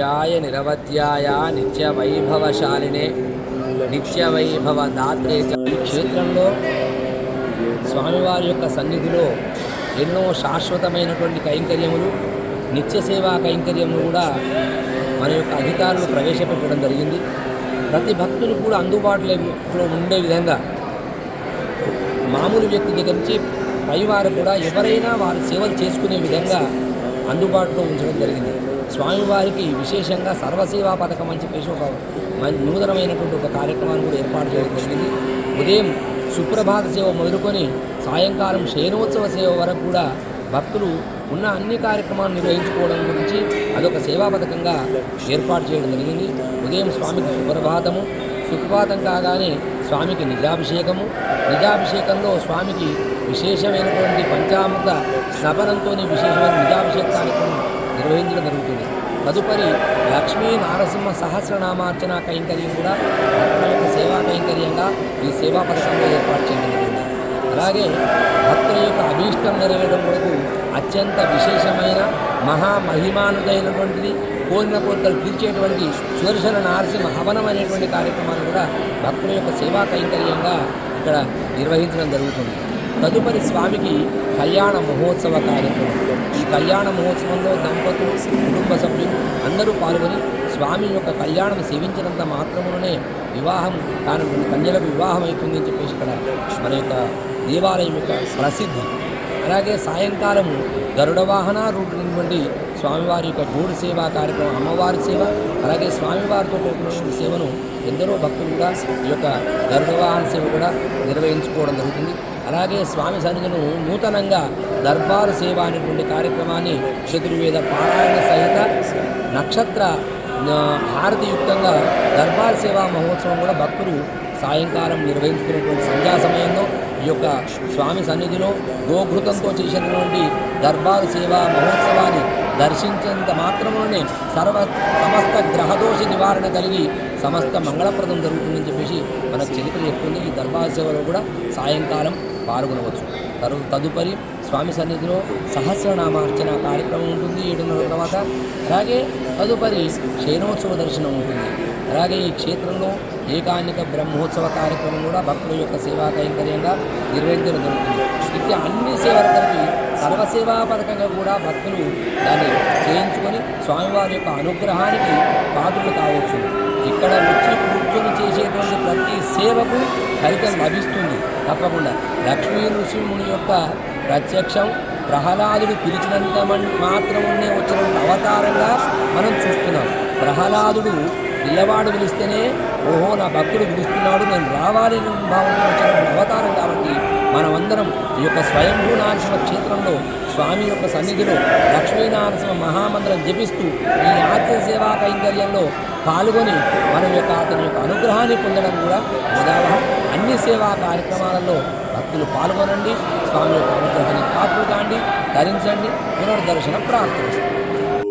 ధ్యాయ నిరవధ్యాయ నిత్య వైభవశాలినే నిత్య వైభవ దాత్రే ఈ క్షేత్రంలో స్వామివారి యొక్క సన్నిధిలో ఎన్నో శాశ్వతమైనటువంటి కైంకర్యములు నిత్య సేవా కైంకర్యములు కూడా మన యొక్క అధికారులు ప్రవేశపెట్టడం జరిగింది. ప్రతి భక్తులు కూడా అందుబాటులో ఉండే విధంగా మామూలు వ్యక్తి దగ్గర నుంచి పైవారు కూడా ఎవరైనా వారి సేవలు చేసుకునే విధంగా అందుబాటులో ఉంచడం జరిగింది. స్వామివారికి విశేషంగా సర్వసేవా పథకం అని చెప్పేసి ఒక నూతనమైనటువంటి ఒక కార్యక్రమాన్ని కూడా ఏర్పాటు చేయడం జరిగింది. ఉదయం సుప్రభాత సేవ మొదలుకొని సాయంకాలం శయనోత్సవ సేవ వరకు కూడా భక్తులు ఉన్న అన్ని కార్యక్రమాలు నిర్వహించుకోవడం గురించి అదొక సేవా పథకంగా ఏర్పాటు చేయడం జరిగింది. ఉదయం స్వామికి సుప్రభాతము సుప్రభాతం కాగానే స్వామికి నిజాభిషేకము. నిజాభిషేకంలో స్వామికి విశేషమైనటువంటి పంచామృత స్నపనంతో విశేషమైన నిజాభిషేక కార్యక్రమం నిర్వహించడం జరుగుతుంది. తదుపరి లక్ష్మీ నారసింహ సహస్రనామార్చన కైంకర్యం కూడా భక్తుల యొక్క సేవా కైంకర్యంగా ఈ సేవా పథకంలో ఏర్పాటు చేయడం జరిగింది. అలాగే భక్తుల యొక్క అభీష్టం నెరవేరడం కొరకు అత్యంత విశేషమైన మహామహిమానుదైనటువంటిది కోరిన కోరికలు తీర్చేటువంటి సుదర్శన నారసింహ హవనం అనేటువంటి కార్యక్రమాలు కూడా భక్తుల యొక్క సేవా కైంకర్యంగా ఇక్కడ నిర్వహించడం జరుగుతుంది. తదుపరి స్వామికి కళ్యాణ మహోత్సవ కార్యక్రమం. కళ్యాణ మహోత్సవంలో దంపతులు కుటుంబ సభ్యులు అందరూ పాల్గొని స్వామి యొక్క కళ్యాణం సేవించినంత మాత్రమునే వివాహం తాను కన్యలకు వివాహం అవుతుంది అని చెప్పేసి ఇక్కడ మన యొక్క దేవాలయం యొక్క ప్రసిద్ధి. అలాగే సాయంకాలము గరుడ రూట్ రూపమైనటువంటి స్వామివారి యొక్క గూడు సేవా కార్యక్రమం అమ్మవారి సేవ అలాగే స్వామివారితో కూడినటువంటి సేవను ఎందరో భక్తులు కూడా ఈ యొక్క గర్భవాహన సేవ కూడా నిర్వహించుకోవడం జరుగుతుంది. అలాగే స్వామి సన్నిధిను నూతనంగా దర్బారు సేవ అనేటువంటి కార్యక్రమాన్ని చతుర్వేద పారాయణ సహిత నక్షత్ర హారతియుక్తంగా దర్బార్ సేవా మహోత్సవం కూడా భక్తులు సాయంకాలం నిర్వహించుకునేటువంటి సంధ్యా సమయంలో ఈ యొక్క స్వామి సన్నిధిలో గోఘృతంతో చేసినటువంటి దర్బారు సేవా మహోత్సవాన్ని దర్శించేంత మాత్రమే సర్వ సమస్త గ్రహదోష నివారణ కలిగి సమస్త మంగళప్రదం జరుగుతుందని చెప్పేసి మనకు చరిత్ర చెప్తుంది. ఈ దర్బార్ సేవలో కూడా సాయంకాలం పాల్గొనవచ్చు. తరు తదుపరి స్వామి సన్నిధిలో సహస్రనామార్చన కార్యక్రమం ఉంటుంది ఏడున్నర తర్వాత. అలాగే తదుపరి క్షీణోత్సవ దర్శనం ఉంటుంది. అలాగే ఈ క్షేత్రంలో ఏకాన్నిక బ్రహ్మోత్సవ కార్యక్రమం కూడా భక్తుల యొక్క సేవా కైంకర్యంగా నిర్వహించడం జరుగుతుంది. ఇట్లా అన్ని సేవల కలిపి సర్వసేవా పథకంగా కూడా భక్తులు దాన్ని చేయించుకొని స్వామివారి యొక్క అనుగ్రహానికి పాత్రలు కావచ్చు. ఇక్కడ వచ్చి కూర్చొని చేసేటువంటి ప్రతి సేవకు ఫలితం లభిస్తుంది. తప్పకుండా. లక్ష్మీ నృసింహుని యొక్క ప్రత్యక్షం ప్రహ్లాదుడు పిలిచినంత మన్- మాత్రమే వచ్చిన అవతారంగా మనం చూస్తున్నాం. ప్రహ్లాదుడు పిల్లవాడు పిలిస్తేనే ఓహో నా భక్తుడు పిలుస్తున్నాడు నేను రావాలి అనే భావంతో వచ్చిన అవతారం కాబట్టి మనమందరం ఈ యొక్క స్వయంభూ నారసింహ క్షేత్రంలో స్వామి యొక్క సన్నిధిలో లక్ష్మీనారసింహ మహామంత్రం జపిస్తూ ఈ ఆత్మ సేవా కైంకర్యంలో పాల్గొని మన యొక్క అతని యొక్క అనుగ్రహాన్ని పొందడం కూడా ఉదాహరణ. అన్ని సేవా కార్యక్రమాలలో భక్తులు పాల్గొనండి. స్వామి యొక్క అనుగ్రహాన్ని పాత్రలు కాండి ధరించండి పునర్దర్శన ప్రార్థిస్తుంది